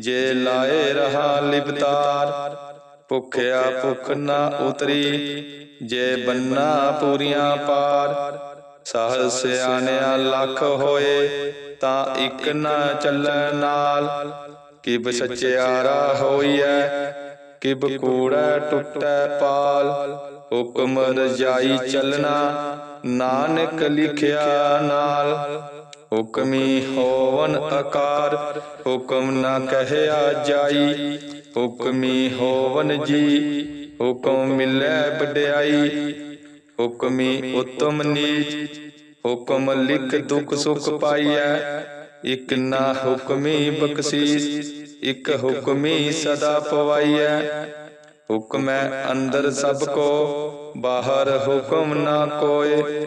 ਜੇ ਲਾਏ ਰਹਾ ਲਿਪਤਾਰ, ਭੁਖਿਆ ਭੁਖ ਨਾ ਉਤਰੀ, ਜੇ ਬੰਨਾ ਪੂਰੀਆਂ ਪਾਰ, ਸਹਜ ਸਿਆਣਿਆ ਲੱਖ ਹੋਏ, ਤਾਂ ਇੱਕ ਨਾ ਚੱਲੈ ਨਾਲ। ਕਿਬ ਸਚਿਆਰਾ ਹੋਈਐ, ਕਿਬ ਕੂੜਾ ਟੁੱਟੈ ਪਾਲ। ਹੁਕਮ ਰਜਾਈ ਚੱਲਣਾ, ਨਾਨਕ ਲਿਖਿਆ ਨਾਲ। ਹੁਕਮੀ ਹੋਵਨ ਆਕਾਰ ਹੁਕਮ ਨਾ ਕਹਿਆ ਜਾਈ। ਹੁਕਮੀ ਹੋਵਨ ਜੀ, ਹੁਕਮ ਮਿਲੈ ਵਡਿਆਈ। ਹੁਕਮੀ ਉਤਮ ਨੀਚ, ਹੁਕਮ ਲਿਖ ਦੁਖ ਸੁਖ ਪਾਈਐ। ਇਕ ਨਾ ਹੁਕਮੀ ਬਖਸ਼ੀਸ, ਇਕ ਹੁਕਮੀ ਸਦਾ ਪਵਾਈਐ। ਹੁਕਮੈ ਅੰਦਰ ਸਭ ਕੋ, ਬਾਹਰ ਹੁਕਮ ਨਾ ਕੋਏ।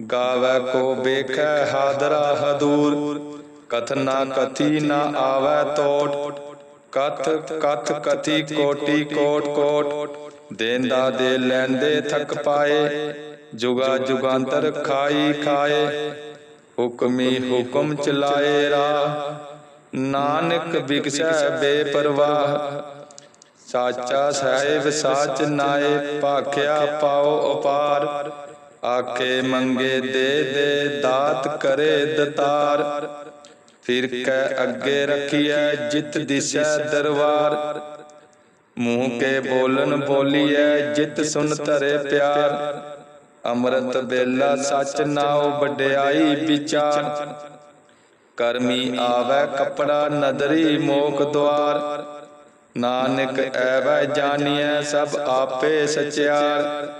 ਗਾਵੇ ਕੋ ਵੇਖੈ ਹਾਦਰਾ ਹਦੂਰ, ਕਥ ਨਾ ਕਥੀ ਨਾ ਆਵੈ ਤੋਟ, ਕਥ ਕਥ ਕਥੀ ਕੋਟੀ ਕੋਟ ਕੋਟ, ਦੇਂਦਾ ਦੇ ਲੈਂਦੇ ਥਕ ਪਾਏ, ਜੁਗਾ ਜੁਗਾਂਤਰ ਖਾਈ ਖਾਏ, ਹੁਕਮੀ ਹੁਕਮ ਚਲਾਏ ਰਾ ਨਾਨਕ ਬਿਕਸੈ ਬੇਪਰਵਾਹ, ਸਾਚਾ ਸਾਹਿਬ ਸਾਚ ਨਾਏ, ਭਾਖਿਆ ਪਾਓ ਅਪਾਰ ਆਖੇ ਮੰਗੇ ਦੇ ਦੇ ਦਾਤ ਕਰੇ ਦਤਾਰ। ਫਿਰ ਕੈ ਅੱਗੇ ਰਖੀਐ ਜਿਤ ਦਿਸੈ ਦਰਬਾਰ ਮੂੰਹ ਕੇ ਬੋਲਨ ਬੋਲੀਐ ਜਿਤ ਸੁਨ ਧਰੇ ਪਿਆਰ। ਅੰਮ੍ਰਿਤ ਬੇਲਾ ਸਚ ਨਾਉ ਵਡਿਆਈ ਵਿਚਾਰ। ਕਰਮੀ ਆਵੈ ਕਪੜਾ ਨਦਰੀ ਮੋਖ ਦੁਆਰ। ਨਾਨਕ ਐਵੈ ਜਾਣੀਐ ਸਭ ਆਪੇ ਸਚਿਆਰ।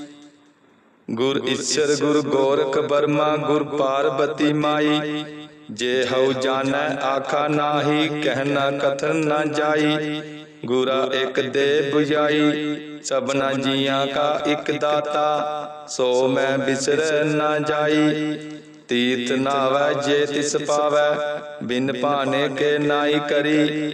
ਗੁਰ ਈਸ਼ਰ ਗੁਰ ਗੋਰਖ ਬਰਮਾ ਗੁਰ ਪਾਰਬਤੀ ਮਾਈ। ਜੇ ਹਉ ਜਾਣੈ ਆਖਾ ਨਾਹੀ ਕਹਿਣਾ ਕਥਨ ਨਾ ਜਾਈ। ਗੁਰਾ ਇਕ ਦੇ 부ਜਾਈ ਸਭਨਾ ਜੀਆਂ ਕਾ ਇਕ ਦਾਤਾ। ਸੋ ਮੈਂ ਬਿਸਰ ਨਾ ਜਾਈ। ਤੀਰਥ ਨਾਵੈ ਜੇ ਤਿਸ ਪਾਵੈ। ਬਿਨ ਭਾਣੇ ਕੇ ਨਾਈ ਕਰੀ।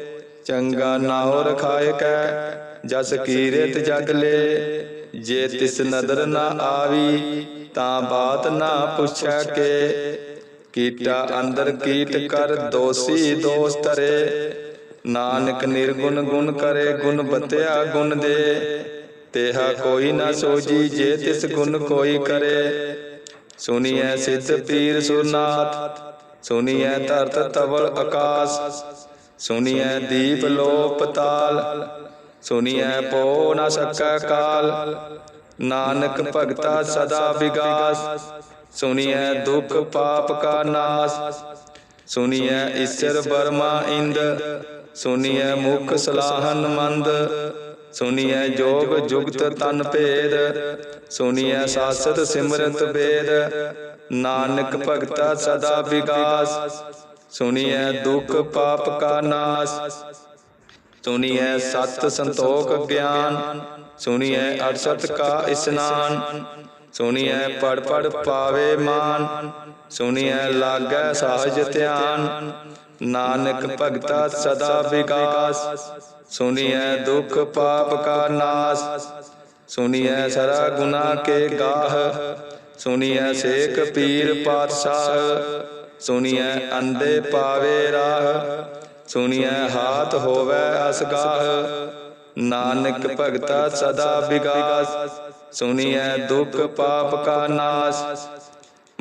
ਚੰਗਾ ਨਾਉ ਰਖਾਇ ਕੈ ਜਸ ਕੀਰਤ ਜਗ ਲੇ ਜੇ ਤਿਸ ਨਦਰ ਨਾ ਆਵੀ ਤਾਂ ਬਾਤ ਨਾ ਪੁੱਛੈ ਕੇ। ਕੀਟਾ ਅੰਦਰ ਕੀਟ ਕਰ ਦੋਸੀ ਦੋਸ ਤਰੇ ਨਾਨਕ ਨਿਰਗੁਣ ਗੁਣ ਕਰੇ ਗੁਣ ਬਤਿਆ ਗੁਣ ਦੇ। ਤੇਹਾ ਕੋਈ ਨਾ ਸੋਜੀ ਜੇ ਤਿਸ ਗੁਣ ਕੋਈ ਕਰੇ। ਸੁਨੀਐ ਸਿੱਧ ਪੀਰ ਸੁਰਨਾਥ ਸੁਨੀਐ ਧਰਤ ਤਵਲ ਆਕਾਸ ਸੁਨੀਐ ਦੀਪ ਲੋਪ ਤਾਲ, ਸੁਨੀਐ ਪੋ ਨ ਸਕੈ ਕਾਲ। ਨਾਨਕ ਭਗਤਾ ਸਦਾ ਵਿਗਾਸ, ਸੁਨੀਐ ਦੁਖ ਪਾਪ ਕਾ ਨਾਸ। ਸੁਨੀਐ ਈਸ਼ਰ ਬਰਮਾ ਇੰਦ, ਸੁਨੀਐ ਮੁਖ ਸਲਾਹਨ ਮੰਦ। ਸੁਣੀਐ ਜੋਗ ਜੁਗਤ ਤਨ ਭੇਦ ਸੁਣੀਐ ਸਾਸਤ ਸਿਮਰਤ ਵੇਦ ਨਾਨਕ ਭਗਤਾ ਸਦਾ ਵਿਗਾਸ ਸੁਣੀਐ ਦੁਖ ਪਾਪ ਕਾ ਨਾਸ। ਸੁਣੀਐ ਸਤ ਸੰਤੋਖ ਗਿਆਨ। ਸੁਣੀਐ ਅਰਸਤ ਕਾ ਇਸਨਾਨ। ਸੁਣੀਐ ਪੜ ਪੜ ਪਾਵੇ ਮਾਨ। ਸੁਣੀਐ ਲਾਗੈ ਸਾਹਜ ਧਿਆਨ। ਨਾਨਕ ਭਗਤਾ ਸਦਾ ਵਿਗਾਸ। ਸੁਣੀਐ ਦੁਖ ਪਾਪ ਕਾ ਨਾਸ। ਸੁਣੀਐ ਸਰਾ ਗੁਨਾ ਕੇ ਗਾਹ। ਸੁਣੀਐ ਸੇਖ ਪੀਰ ਪਾਤਸ਼ਾਹ। ਸੁਣੀਐ ਅੰਦੇ ਪਾਵੇ ਰਾਹ ਸੁਣੀਐ ਹਾਥ ਹੋਵੇ ਅਸਗਾਹ। ਨਾਨਕ ਭਗਤਾ ਸਦਾ ਵਿਗਾਸ। ਸੁਣੀਐ ਦੁਖ ਪਾਪ ਕਾ ਨਾਸ।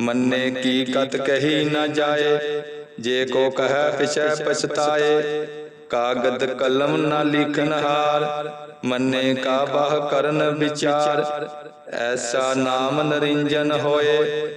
ਮੰਨੇ ਕੀ ਕਤ ਕਹੀ ਨਾ ਜਾਏ। ਜੇ ਕੋ ਕਹੈ ਪਿਛੈ ਪਛਤਾਏ। ਕਾਗਦ ਕਲਮ ਨਾ ਲਿਖਨ ਹਾਰ। ਮੰਨੇ ਕਾ ਬਾਹ ਕਰਨ ਵਿਚਾਰ। ਐਸਾ ਨਾਮ ਨਰਿੰਜਨ ਹੋਏ।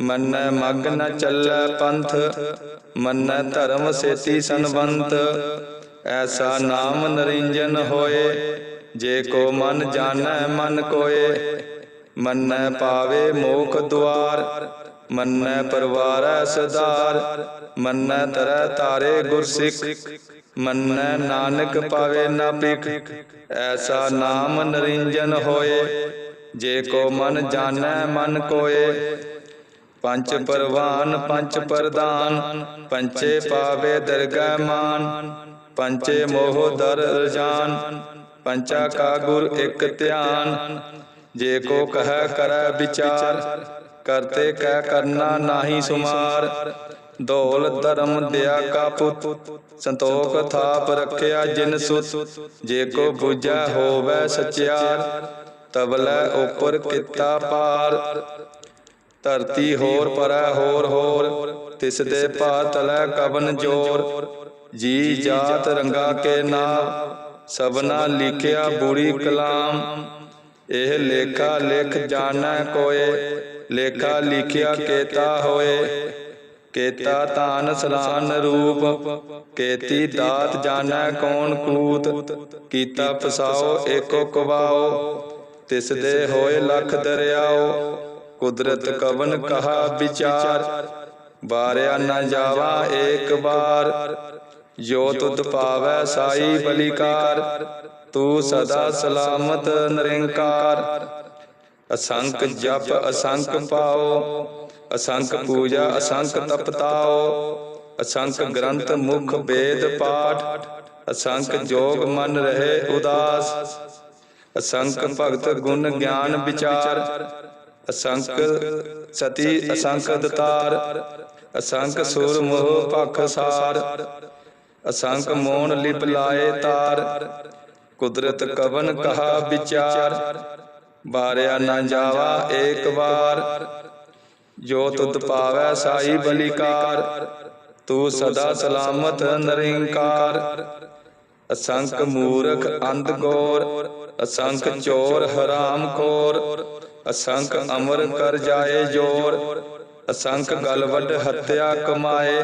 ਮੰਨੈ ਮਗ ਨ ਚੱਲੈ ਪੰਥ, ਮੰਨੈ ਧਰਮ ਸੇਤੀ ਸੰਬੰਤ ਐਸਾ ਨਾਮ ਨਰਿੰਜਨ ਹੋਏ, ਜੇ ਕੋ ਮਨ ਜਾਣੈ ਮਨ ਕੋਏ। ਮੰਨੈ ਪਾਵੇ ਮੋਖ ਦੁਆਰ, ਮੰਨੈ ਪਰਵਾਰੈ ਸਦਾਰ ਮੰਨੈ ਤਰੈ ਤਾਰੇ ਗੁਰਸਿੱਖ, ਮੰਨੈ ਨਾਨਕ ਪਾਵੇ ਨਾ ਪਿਖ ਐਸਾ ਨਾਮ ਨਰਿੰਜਨ ਹੋਏ, ਜੇ ਕੋ ਮਨ ਜਾਣੈ ਮਨ ਕੋਏ। ਪੰਚ ਪਰਵਾਨ ਪੰਚ ਪ੍ਰਦਾਨ ਪੰਚੇ ਪਾਵੇ ਦਰਗਹਿ ਮਾਨ ਪੰਚੇ ਮੋਹ ਦਰ ਰਜਾਨ ਪੰਚਾ ਕਾ ਗੁਰ ਇਕ ਧਿਆਨ। ਜੇ ਕੋ ਕਹੈ ਕਰੈ ਵਿਚਾਰ ਕਰਤੇ ਕਹਿ ਕਰਨਾ ਨਾਹੀ ਸੁਮਾਰ। ਦੌਲ ਧਰਮ ਦਿਆ ਕਾ ਪੁੱਤ ਸੰਤੋਖ ਥਾਪ ਰੱਖਿਆ ਜਿਨ ਸੁਤ। ਜੇ ਕੋ ਬੁਝੈ ਹੋਵੇ ਸਚਿਆਰ ਤਬਲੇ ਉਪਰ ਕੀਤਾ ਪਾਰ ਧਰਤੀ ਹੋਰ ਪਰੈ ਹੋਰ ਹੋਰ, ਤਿਸ ਦੇ ਭਾ ਤਲੈ ਕਬਨ ਜੋਰ। ਜੀ ਜਾਤ ਰੰਗਾ ਕੇ ਨਾਮ, ਸਭਨਾ ਲਿਖਿਆ ਬੁਰੀ ਕਲਾਮ। ਇਹ ਲੇਖਾ ਲਿਖ ਜਾਣੈ ਕੋਏ, ਲੇਖਾ ਲਿਖਿਆ ਕੇਤਾ ਹੋਏ। ਕੇਤਾ ਤਾਨ ਸਲਾਨ ਰੂਪ, ਕੇਤੀ ਦਾਤ ਜਾਣੈ ਕੌਣ ਕੂਤ। ਕੀਤਾ ਫਸਾਓ ਏਕੋ ਕਵਾਓ, ਤਿਸ ਦੇ ਹੋਏ ਲਖ ਦਰਿਆਓ। ਕੁਦਰਤ ਕਵਨ ਕਹਾ ਵਿਚਾਰ, ਵਾਰਿਆ ਨਾ ਜਾਵਾ ਏਕ ਵਾਰ। ਜੋ ਤੁਧ ਪਾਵੈ ਸਾਈ ਬਲਿਕਾਰ, ਤੂੰ ਸਦਾ ਸਲਾਮਤ ਨਿਰੰਕਾਰ। ਅਸੰਖ ਜਪ ਅਸੰਖ ਪਾਓ ਅਸੰਖ ਪੂਜਾ ਅਸੰਖ ਤਪਤਾਓ। ਅਸੰਖ ਗ੍ਰੰਥ ਮੁਖ ਵੇਦ ਪਾਠ ਅਸੰਖ ਜੋਗ ਮਨ ਰਹੇ ਉਦਾਸ। ਅਸੰਖ ਭਗਤ ਗੁਣ ਗਿਆਨ ਵਿਚਾਰ ਅਸੰਖ ਸਤੀ ਅਸੰਖ ਦਤਾਰ ਅਸੰਖ ਸੁਰ ਮੋਹ ਭਖ ਸਾਰ ਅਸੰਖ ਮੋਨ ਲਿਪ ਲਾਏ ਤਾਰ ਕੁਦਰਤ ਕਵਨ ਕਹਾ ਵਿਚਾਰ ਬਾਰਿਆ ਨਾ ਜਾਵਾ ਏਕ ਵਾਰ ਜੋ ਤੁਧ ਪਾਵੈ ਸਾਈ ਬਲਿਕਾਰ ਤੂੰ ਸਦਾ ਸਲਾਮਤ ਨਿਰੰਕਾਰ। ਅਸੰਖ ਮੂਰਖ ਅੰਧ ਗੋਰ ਅਸੰਖ ਚੋਰ ਹਰਾਮ ਖੋਰ ਅਸੰਖ ਅਮਰ ਕਰ ਜਾਏ ਜੋਰ, ਅਸੰਖ ਗਲ ਵੱਡ ਹੱਤਿਆ ਕਮਾਏ,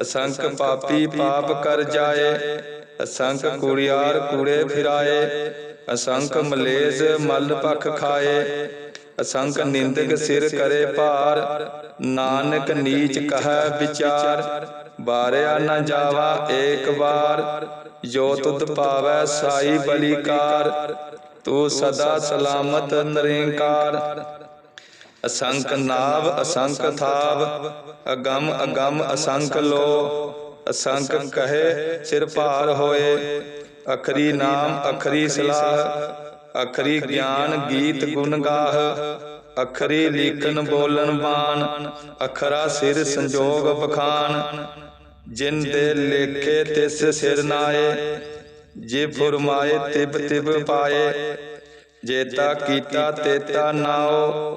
ਅਸੰਖ ਪਾਪੀ ਪਾਪ ਕਰ ਜਾਏ, ਅਸੰਖ ਕੁੜਿਆਰ ਕੂੜੇ ਫਿਰਾਏ, ਅਸੰਖ ਮਲੇਜ ਮਲ ਪਖ ਖਾਏ, ਅਸੰਖ ਨਿੰਦਕ ਸਿਰ ਕਰੇ ਭਾਰ, ਨਾਨਕ ਨੀਚ ਕਹੈ ਵਿਚਾਰ, ਬਾਰਿਆ ਨਾ ਜਾਵਾ ਏਕ ਵਾਰ, ਜੋ ਤੁਧ ਪਾਵੈ ਸਾਈ ਬਲੀਕਾਰ ਤੂੰ ਸਦਾ ਸਲਾਮਤ ਨਿਰੰਕਾਰ। ਅਸੰਖ ਨਾਭ ਅਸੰਖ ਥਾਵ, ਅਗੰਮ ਅਗੰਮ, ਅਸੰਖ ਲੋ। ਅਸੰਖ ਕਹੇ, ਸਿਰ ਭਾਰ ਹੋਏ। ਅਖਰੀ ਨਾਮ, ਅਖਰੀ ਸਲਾਹ। ਅਖਰੀ ਗਿਆਨ, ਗੀਤ ਗੁਣ ਗਾਹ। ਅਖਰੀ ਲਿਖਨ ਬੋਲਨ ਬਾਣ। ਅਖਰਾ ਸਿਰ, ਸੰਜੋਗ ਬਖਾਨ ਜਿਨ ਦੇ ਲੇਖੇ, ਤਿਸ ਸਿਰ ਨਾਏ। ਜੇ ਫੁਰਮਾਏ ਤਿਬ ਤਿਬ ਪਾਏ ਜੇਤਾ ਕੀਤਾ ਤੇਤਾ ਨਾਉ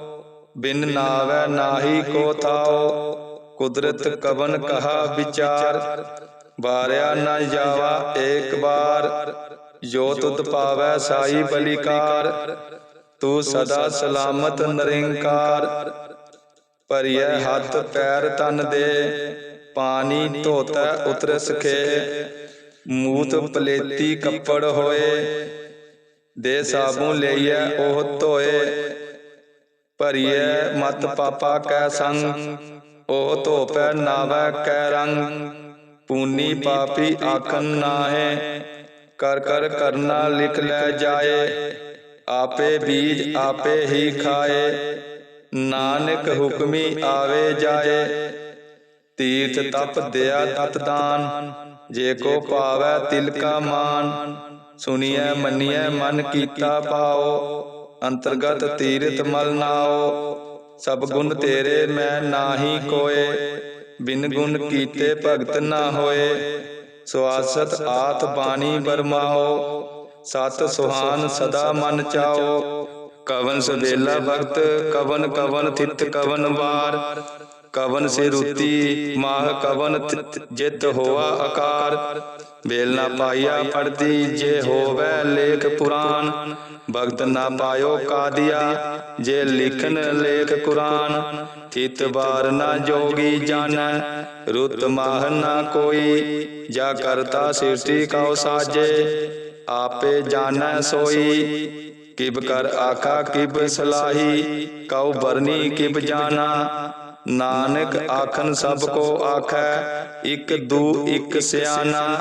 ਬਿਨ ਨਾਵੈ ਨਾਹੀ ਕੋ ਥਾਉ ਕੁਦਰਤ ਕਵਨ ਕਹਾ ਵਿਚਾਰ ਬਾਰਿਆ ਨਾ ਜਾਵਾ ਏਕ ਬਾਰ ਜੋ ਤੁਧ ਪਾਵੈ ਸਾਈ ਬਲਿਕਾਰ ਤੂੰ ਸਦਾ ਸਲਾਮਤ ਨਿਰੰਕਾਰ ਭਰੀਐ ਹੱਥ ਪੈਰ ਤਨ ਦੇ ਪਾਣੀ ਧੋਤੈ ਉਤਰ ਸਖੇ ਮੂਤ ਪਲੇਤੀ ਕੱਪੜ ਹੋਏ, ਦੇ ਸਾਬੂ ਲਈਐ, ਉਹ ਧੋਏ। ਭਰੀਐ ਮਤ ਪਾਪਾ ਕੈ ਸੰਗ, ਉਹ ਧੋਪੈ ਨਾਵੈ ਕੈ ਰੰਗ। ਪੂਨੀ ਪਾਪੀ ਆਖਨ ਨਾਹੇ, ਕਰ ਕਰ ਕਰਨਾ ਲਿਖ ਲੈ ਜਾਏ। ਆਪੇ ਬੀਜ ਆਪੇ ਹੀ ਖਾਏ, ਨਾਨਕ ਹੁਕਮੀ ਆਵੇ ਜਾਏ। ਤੀਰਥ ਤਪ ਦਿਆ ਤਤ ਦਾਨ ਜੇ ਕੋ ਪਾਵੈ ਤਿਲ ਕਾ ਮਾਨ ਸੁਣੀਐ ਮੰਨੀਐ ਮਨ ਕੀਤਾ ਪਾਓ ਅੰਤਰਗਤ ਤੀਰਥ ਮਲ ਨਾਓ ਸਭ ਗੁਣ ਤੇਰੇ ਮੈਂ ਨਾਹੀ ਕੋਏ ਬਿਨ ਗੁਣ ਕੀਤੇ ਭਗਤ ਨਾ ਹੋਏ ਸਵਾਸਤ ਆਤ ਬਾਣੀ ਬਰਮਾਓ ਸਤ ਸੁਹਾਨ ਸਦਾ ਮਨ ਚਾਓ ਕਵਨ ਸਵੇਲਾ ਭਗਤ ਕਵਨ ਕਵਨ ਥਿਤ ਕਵਨ ਵਾਰ ਕਵਨ ਸੇ ਰੁਤੀ ਮਾਹ ਕਵਨ ਜਿਤ ਜੇ ਹੋਵੇ ਲੇਖ ਪੁਰਾਨ ਭਗਤ ਨਾ ਪਾਇਓ ਕਾਦੀਆ ਜੇ ਲਿਖਨ ਲੇਖ ਕੁਰਾਨ ਥਿਤ ਬਾਰ ਨਾ ਜੋਗੀ ਜਾਣੈ ਰੁਤ ਮਾਹ ਨਾ ਕੋਈ ਜਾ ਕਰਤਾ ਸਿਰਤੀ ਕਉ ਸਾਜੇ। ਆਪੇ ਜਾਣੈ ਸੋਈ ਕਿਬ ਕਰ ਆਖਾ ਕਿਬ ਸਲਾਹੀ ਕਉ ਬਰਨੀ ਕਿਬ ਜਾਣਾ। ਨਾਨਕ ਆਖਨ ਸਭ ਕੋ ਆਖੈ, ਇਕ ਦੂ, ਇਕ ਸਿਆਣਾ।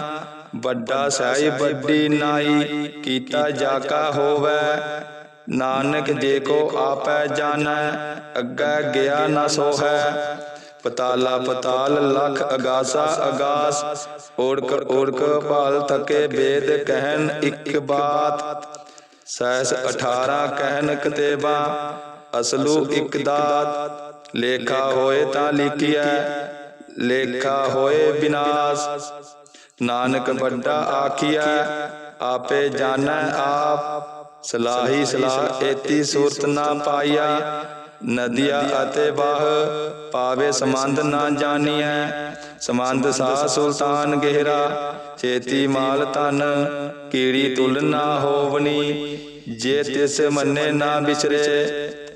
ਵੱਡਾ ਸਹਿ ਵੱਡੀ ਨਾਈ, ਕੀਤਾ ਜਾਕਾ ਹੋਵੇ। ਨਾਨਕ ਜੇ ਕੋ ਆਪੈ ਜਾਣੈ, ਅੱਗੇ ਗਿਆ ਨਾ ਸੋਹੈ। ਪਤਾਲਾ ਪਤਾਲ, ਲਖ ਅਗਾਸਾ ਅਗਾਸ। ਓੜਕ ਓੜਕ ਭਾਲ ਤਕੇ ਬੇਦ ਕਹਿਨ ਇੱਕ ਬਾਤ। ਸਹਿਸ 18 ਕਹਿਨ ਕਤੇਬਾ ਅਸਲੂ ਇੱਕ ਦਾਤ। ਲੇਖਾ ਹੋਏ ਤਾਂ ਲਿਖਿਐ, ਲੇਖਾ ਹੋਏ ਵਿਨਾਸ਼ ਨਾਨਕ ਵੱਡਾ ਆਖਿਆ ਆਪੇ ਜਾਣੈ ਆਪ। ਸਲਾਹੀ ਸਲਾਹ ਏਤੀ ਸੂਰਤ ਨਾ ਪਾਈਆ ਨਦੀਆ ਅਤੇ ਬਾਹ ਪਾਵੇ ਸਮੰਦ ਨਾ ਜਾਣੀਐ। ਸਮੰਦ ਸਾ ਸੁਲਤਾਨ ਗਹਿਰਾ, ਛੇਤੀ ਮਾਲ ਤਨ ਕੀੜੀ ਤੁਲ ਨਾ ਹੋਵਨੀ ਜੇ ਤਿਸ ਮੰਨੇ ਨਾ ਵਿਚਰੇ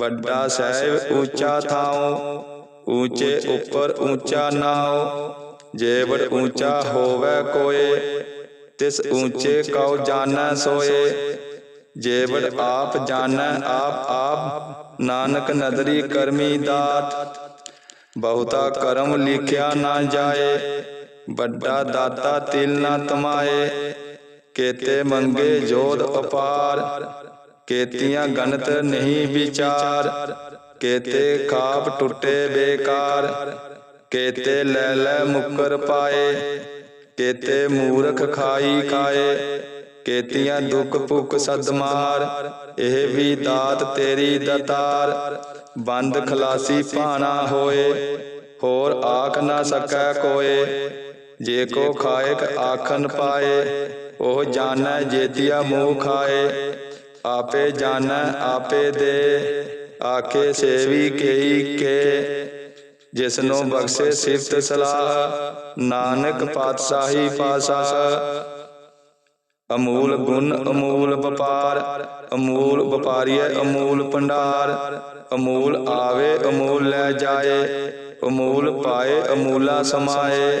ਵੱਡਾ ਸਾਹਿਬ ਉੱਚਾ ਥਾਉ ਉੱਚੇ ਉੱਪਰ ਉੱਚਾ ਨਾਉ। ਜੇਵੜ ਉੱਚਾ ਹੋਵੇ ਕੋਏ ਤਿਸ ਉੱਚੇ ਕਉ ਜਾਣੈ ਸੋਏ। ਜੇਵੜ ਆਪ ਜਾਣੈ ਆਪ ਆਪ ਨਾਨਕ ਨਦਰੀ ਕਰਮੀ ਦਾਤ। ਬਹੁਤਾ ਕਰਮ ਲਿਖਿਆ ਨਾ ਜਾਏ। ਵੱਡਾ ਦਾਤਾ ਤਿਲ ਨਾ ਤਮਾਏ। ਕੇਤੇ ਮੰਗੇ ਜੋਧ ਅਪਾਰ ਕੇਤੀਆਂ ਗਣਤ ਨਹੀਂ ਵਿਚਾਰ, ਕੇਤੇ ਖਾਪ ਟੁੱਟੇ ਬੇਕਾਰ, ਕੇਤੇ ਲੈ ਲੈ ਮੁਕਰ ਪਾਏ, ਕੇਤੇ ਮੂਰਖ ਖਾਈ ਖਾਏ, ਕੇਤੀਆਂ ਦੁੱਖ ਭੁੱਖ ਸਦਮਾਰ ਇਹ ਵੀ ਦਾਤ ਤੇਰੀ ਦਤਾਰ, ਬੰਦ ਖਲਾਸੀ ਭਾਣਾ ਹੋਏ, ਹੋਰ ਆਖ ਨਾ ਸਕੈ ਕੋਏ, ਜੇ ਕੋ ਖਾਇਕ ਆਖਨ ਪਾਏ, ਉਹ ਜਾਣੈ ਜੇਤੀਆ ਮੂਹ ਖਾਏ। ਆਪੇ ਜਾਣੈ, ਆਪੇ ਦੇ ਆਕੇ ਸੇਵੀ ਕੇਈ ਕੇ ਜਿਸਨੂੰ ਬਖਸ਼ੇ ਸਿਫਤ ਸਲਾਹ, ਨਾਨਕ ਪਾਤਸ਼ਾਹੀ ਪਾਸਾ ਅਮੂਲ ਗੁਣ, ਅਮੂਲ ਵਪਾਰ, ਅਮੂਲ ਵਪਾਰੀਏ ਅਮੂਲ ਭੰਡਾਰ। ਅਮੂਲ ਆਵੇ, ਅਮੂਲ ਲੈ ਜਾਏ, ਅਮੂਲ ਪਾਏ, ਅਮੂਲਾ ਸਮਾਏ।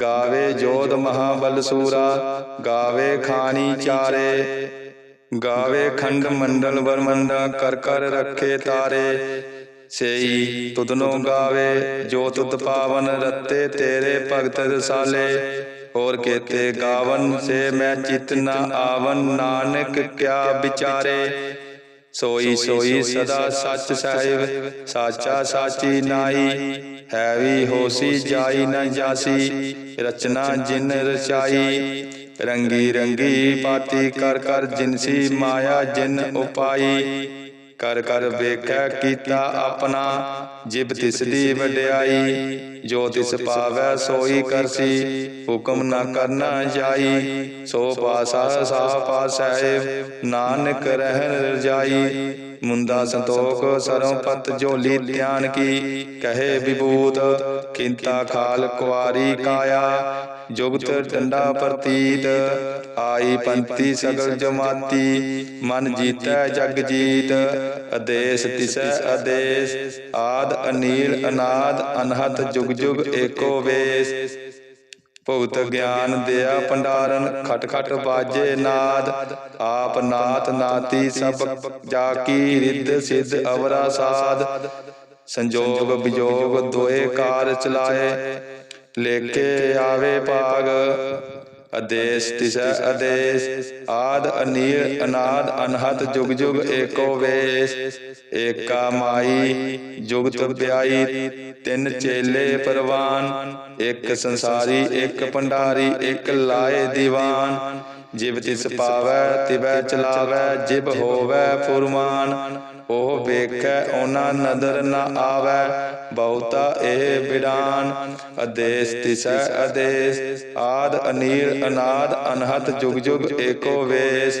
ਗਾਵੇ ਜੋਧ ਮਹਾਬਲ ਸੂਰਾ, ਗਾਵੇ ਖਾਨੀ ਚਾਰੇ, ਗਾਵੇ ਖੰਡ ਮੰਡਲ ਬਰਮੰਡਾ ਕਰ ਕਰ ਰੱਖੇ ਤਾਰੇ। ਸੇਈ ਤੁਧਨੋ ਗਾਵੇ ਜੋ ਤੁਧ ਪਾਵਨ, ਰਤੇ ਤੇਰੇ ਭਗਤ ਰਸਾਲੇ। ਹੋਰ ਕੇਤੇ ਗਾਵਨ, ਸੇ ਮੈਂ ਚਿਤ ਨ ਆਵਨ, ਨਾਨਕ ਕਿਆ ਵਿਚਾਰੇ। ਸੋਈ ਸੋਈ ਸਦਾ ਸੱਚ ਸਾਹਿਬ, ਸਾਚਾ ਸਾਚੀ ਨਾਈ ਹੈ ਵੀ ਹੋਸੀ ਜਾਈ ਨ ਜਾਸੀ, ਰਚਨਾ ਜਿਨ ਰਚਾਈ। ਰੰਗੀ ਰੰਗੀ ਪਾਤੀ ਕਰ ਕਰ ਜਿਨਸੀ ਮਾਇਆ ਜਿਨ ਉਪਾਈ। ਕਰ ਕਰ ਵੇਖੈ ਕੀਤਾ ਆਪਣਾ, ਜਿਬ ਤਿਸ ਦੀ ਵਡਿਆਈ, ਜੋ ਤਿਸ ਪਾਵੈ ਸੋਈ ਕਰਸੀ, ਹੁਕਮ ਨਾ ਕਰਨਾ ਜਾਈ, ਸੋ ਪਾਸਾ ਸਾ ਪਾਸੈ, ਨਾਨਕ ਰਹਿਣ ਰਜਾਈ ਮੁੰਦਾ ਸੰਤੋਖ ਸਰੋਂ ਪਤ ਝੋਲੀ ਧਿਆਨ ਕੀ, ਕਹੇ ਵਿਭੂਤ, ਕਿੰਤਾ ਖਾਲ ਕੁਆਰੀ ਕਾਇਆ ਜੁਗਤ ਡੰਡਾ ਪ੍ਰਤੀਤ ਆਈ ਪੰਤੀ ਸਗਲ ਜਮਾਤੀ ਮਨ ਜੀਤੈ ਜਗ ਜੀਤ ਅਦੇਸ ਤਿਸੈ ਅਦੇਸ ਆਦ ਅਨੀਲ ਅਨਾਦ ਅਨਹਤ ਜੁਗ ਜੁਗ ਏਕੋ ਵੇਸ। ਭੁਗਤ ਗਿਆਨ ਦਿਆ ਭੰਡਾਰਨ ਖਟ ਖਟ ਬਾਜੇ ਨਾਦ। ਆਪ ਨਾਤ ਨਾਤੀ ਸਭ ਜਾ ਕੀ ਰਿੱਧ ਸਿੱਧ ਅਵਰਾ ਸਾਧ। ਸੰਜੋਗ ਵਿਜੋਗ ਦੋਏ ਕਾਰ ਚਲਾਏ। ਲੇਕੇ ਆਵੇ ਭਾਗ। ਅਦੇਸ ਤਿਸੈ ਅਦੇਸ ਆਦ, ਅਨੀਲ, ਅਨਾਦ ਅਨਹਤ ਜੁਗ ਜੁਗ, ਏਕੋ ਵੇਸ। ਏਕਾ ਮਾਈ ਜੁਗਤ ਪਿਆਈ, ਤਿੰਨ ਚੇਲੇ ਪਰਵਾਨ। ਇੱਕ ਸੰਸਾਰੀ, ਇੱਕ ਭੰਡਾਰੀ, ਇੱਕ ਲਾਏ ਦੀਵਾਨ। ਜਿਵ ਤਿਸ ਪਾਵੈ, ਤਿਵੈ ਚਲਾਵੈ ਜਿਬ ਹੋਵੈ ਫੁਰਮਾਨ। ਉਹ ਵੇਖੈ, ਉਹਨਾਂ ਨਦਰ ਨ ਆਵੈ, ਬਹੁਤਾ ਇਹ ਬਿਡਾਨ ਅਦੇਸ ਤਿਸੈ ਅਦੇਸ ਆਦ ਅਨੀਲ, ਅਨਾਦ ਅਨਹਤ ਜੁਗ ਜੁਗ ਏਕੋ ਵੇਸ।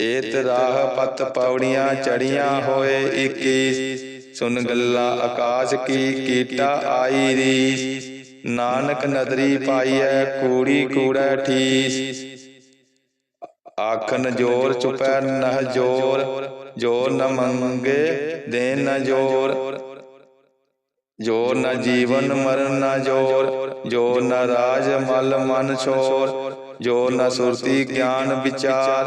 ਏਤ ਰਾਹ ਪਤ ਪੌੜੀਆਂ ਚੜੀਆਂ ਹੋਏ 21 ਸੁਨ ਗੱਲਾਂ ਆਕਾਸ਼ ਕੀ ਕੀਟਾ ਆਈ ਰੀਸ। ਨਾਨਕ ਨਦਰੀ ਪਾਈਐ, ਕੂੜੀ ਕੂੜੈ ਠੀਸ। ਆਖਨ ਜੋਰ ਚੁਪੈ ਨਹ ਜੋਰ ਜੋਰ ਨ ਮੰਗੇ ਦੇ ਨ ਜੋਰ। ਜੋਰ ਨ ਜੀਵਨ ਮਰਨ ਨ ਜੋਰ ਜੋਰ ਨ ਰਾਜ ਮਲ ਮਨ ਛੋਰ। ਜੋਰ ਨ ਸੁਰਤੀ ਗਿਆਨ ਵਿਚਾਰ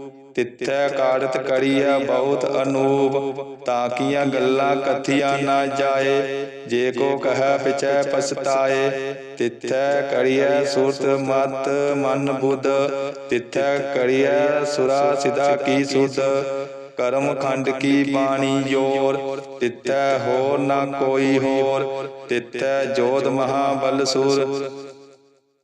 ਤਿੱਥੈ ਕਾੜਤ ਕੜੀਆ ਬਹੁਤ ਅਨੂਪ, ਤਾਕੀਆਂ ਗੱਲਾਂ ਕਥੀਆਂ ਨਾ ਜਾਏ, ਜੇ ਕੋ ਕਹੈ ਪਿਛੈ ਪਛਤਾਏ। ਤਿੱਥੈ ਕੜੀਐ ਸੁਰਤ ਮਤ ਮਨ ਬੁੱਧ, ਤਿੱਥੈ ਕੜੀਐ ਸੁਰਾ ਸਿਦਾ ਕੀ ਸੁਧ। ਕਰਮ ਖੰਡ ਕੀ ਬਾਣੀ ਜੋਰ, ਤਿੱਥੈ ਹੋਰ ਨਾ ਕੋਈ ਹੋਰ, ਤਿੱਥੈ ਜੋਧ ਮਹਾਬਲ ਸੁਰ।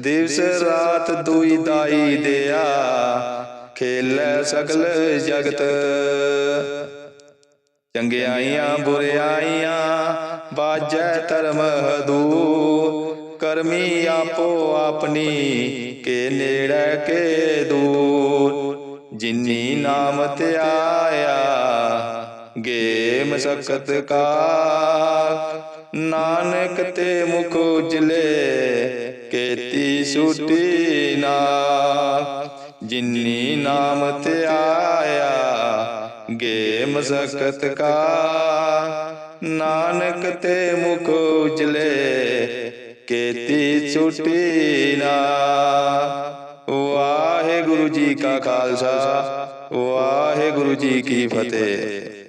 ਦਿਵਸ ਰਾਤ ਦੁਈ ਦਾਈ ਦਿਆ, ਖੇਲੈ ਸਗਲ ਜਗਤ। ਚੰਗਿਆਈਆਂ, ਬੁਰਿਆਈਆਂ, ਬਾਜੈ ਧਰਮ ਹਦੂ। ਕਰਮੀ ਆਪੋ ਆਪਣੀ, ਕੇ ਨੇੜੇ, ਕੇ ਦੂਰ। ਜਿਨੀ ਨਾਮ ਧਿਆਇਆ ਗੇ ਮਸਕਤ ਕਾ ਨਾਨਕ ਤੇ ਮੁਖ ਉਜਲੇ ਕੇਤੀ ਸੁਟੀ ਨਾ ਜਿਨੀ ਨਾਮ ਤੇ ਆਇਆ ਗੇ ਮਸਕਤ ਕਾ। ਨਾਨਕ ਤੇ ਮੁਖ ਉਜਲੇ, ਕੇਤੀ ਛੁਟੀ ਨਾ ਵਾਹਿਗੁਰੂ ਜੀ ਕਾ ਖਾਲਸਾ, ਵਾਹਿਗੁਰੂ ਜੀ ਕੀ ਫਤਿਹ।